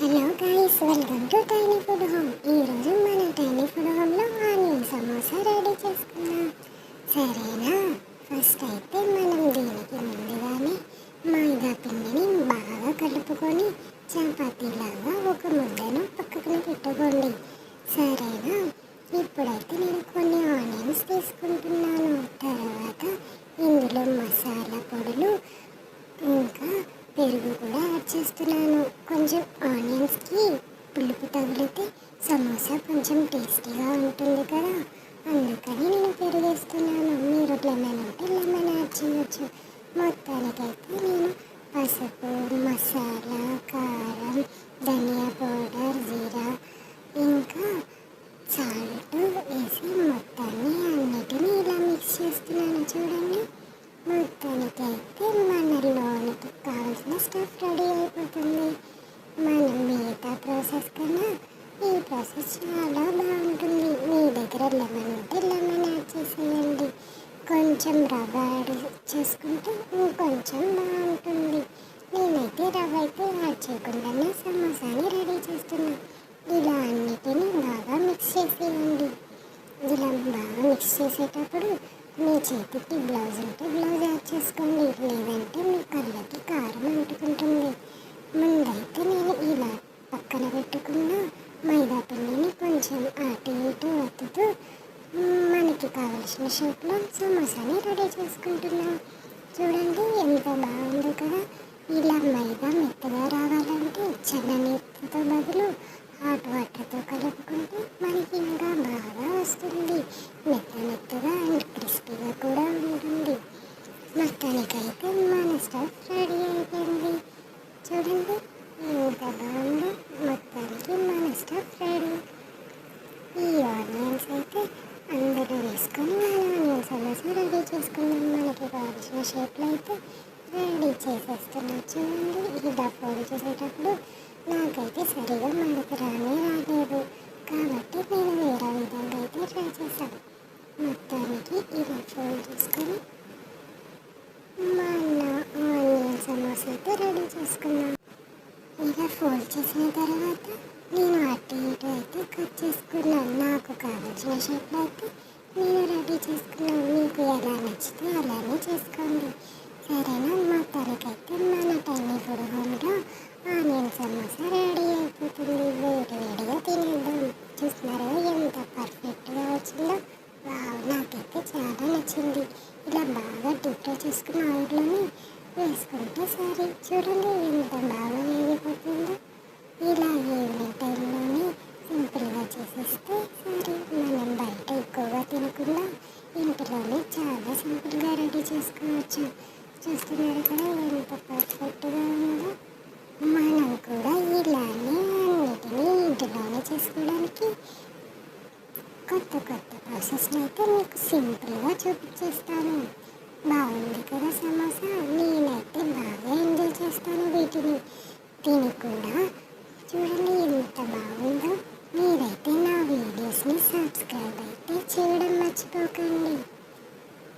Hello guys welcome to tiny food home ఈరోజు మన tiny food హోమ్లో ఆనియన్ సమోసా రెడీ చేసుకుందాం సరేనా? ఫస్ట్ అయితే మనం దీనికి ముందుగానే మైదా పిండిని బాగా కలుపుకొని చపాతీలాగా ఒక ముద్దను పక్కన పెట్టుకోండి. సరేనా? ఇప్పుడైతే నేను కొన్ని ఆనియన్స్ తీసుకున్నాను తర్వాత ఇందులో మసాలా పొడులు ఇంకా పెరుగు కూడా యాడ్ చేస్తున్నాను. కొంచెం ఆనియన్స్కి పులుపు తగిలితే సమోసా కొంచెం టేస్టీగా ఉంటుంది కదా. అందుకని నేను పెరుగు వేస్తున్నాను మీరు లెమన్ అంటే లెమన్ యాడ్ చేయొచ్చు. మొత్తానికైతే నేను పసుపు మసాలా కారం ధనియా పౌడర్ జీరా ఇంకా సాల్ట్ వేసి మొత్తాన్ని అన్నిటినీ ఇలా మిక్స్ చేస్తున్నాను చూడండి మొత్తానికైతే మన లోనికి కావాల్సిన స్టఫ్ రెడీ అయిపోతుంది మనం మిగతా ప్రాసెస్ కన్నా ఈ ప్రాసెస్ చాలా బాగుంటుంది. మీ దగ్గర లెమన్ ఉంటే లెమన్ యాడ్ చేసేయండి. కొంచెం రవ్వ యాడ్ చేసుకుంటే ఇంకొంచెం బాగుంటుంది. నేనైతే రవ్వ అయితే యాడ్ చేయకుండానే సమోసాని రెడీ చేస్తున్నాను ఇలా అన్నిటినీ బాగా మిక్స్ చేసేయండి. ఇలా బాగా మిక్స్ చేసేటప్పుడు మీ చేతికి బ్లౌజ్ ఉంటే బ్లౌజ్ యాడ్ చేసుకోండి. లేదంటే మీ కళ్ళకి కారం అంటుకుంటుంది ముందైతే నేను ఇలా పక్కన పెట్టుకున్న మైదా పిండిని కొంచెం అటు ఇటు వత్తుతూ మనకి కావలసిన షేప్లో సమోసాని రెడీ చేసుకుంటున్నాం. చూడండి ఎంత బాగుందో కదా. ఇలా మైదా మెత్తగా రావాలంటే చల్ల నీటితో బదులు హాట్ వాటర్తో కలుపుకుంటే మనకి ఇంకా బాగా వస్తుంది. మెత్త మెత్తగా అండ్ క్రిస్పీగా కూడా ఉంటుంది. మొత్తానికైతే మన స్టఫ్ రెడీ అయిపోయింది. చూడండి ఎంత బాగుందో మొత్తానికి మన స్టఫ్ రెడీ ఈ ఆనియన్స్ అయితే అందరూ వేసుకొని మన ఆనియన్ సమోసా రెడీ చేసుకుందాం మనకి కావాల్సిన షేప్లో అయితే రెడీ చేసేస్తున్నాం చూడండి ఈ ఫోల్డ్ చేసేటప్పుడు నాకైతే సరిగా మనకు రానే రాలేదు. కాబట్టి నేను వేరే విధంగా అయితే ట్రై చేశాను. మొత్తానికి ఇలా ఫోల్డ్ చేసుకొని మన ఆనియన్ సమోసా అయితే రెడీ చేసుకున్నాను. ఇలా ఫోల్డ్ చేసిన తర్వాత నేను అటు ఇటు అయితే కట్ చేసుకున్నాను. నాకు కావాల్సిన షేప్లో అయితే నేను రెడీ చేసుకున్నాను మీకు ఎలా నచ్చితే అలానే చేసుకోండి సరేనా మా తనకైతే మన టైనీ ఫుడ్ హోమ్లో ఆనియన్ సమోసా రెడీ అయిపోతుంది వేడి వేడిగా తినేద్దాం చూస్తున్నారా ఎంత పర్ఫెక్ట్గా వచ్చిందో వావ్ నాకైతే చాలా నచ్చింది ఇలా బాగా డీప్ ఫ్రై చేసుకున్న ఆయిల్లోని వేసుకుంటే సరే ఇంత బాగా వేగిపోతుంది ఇలాగే ఈవినింగ్ టైంలోనే సింపుల్గా చేసేస్తే సరే. మనం బయట ఎక్కువగా తినకుండా ఇంటిలోనే చాలా సింపుల్గా రెడీ చేసుకోవచ్చు. చూస్తున్నారు కదా ఎంత పర్ఫెక్ట్గా ఉందో. మనం కూడా ఇలానే అన్నిటినీ ఇంటిలోనే చేసుకోవడానికి కొత్త కొత్త ప్రాసెస్ని అయితే మీకు సింపుల్గా చూపించేస్తాను. బాగుంది కదా సమోసా నేనైతే బాగా ఎంజాయ్ చేస్తాను వీటిని తిని కూడా చూడండి ఎంత బాగుందో. మీరైతే నా వీడియోస్ని సబ్స్క్రైబ్ అయితే చేయడం మర్చిపోకండి.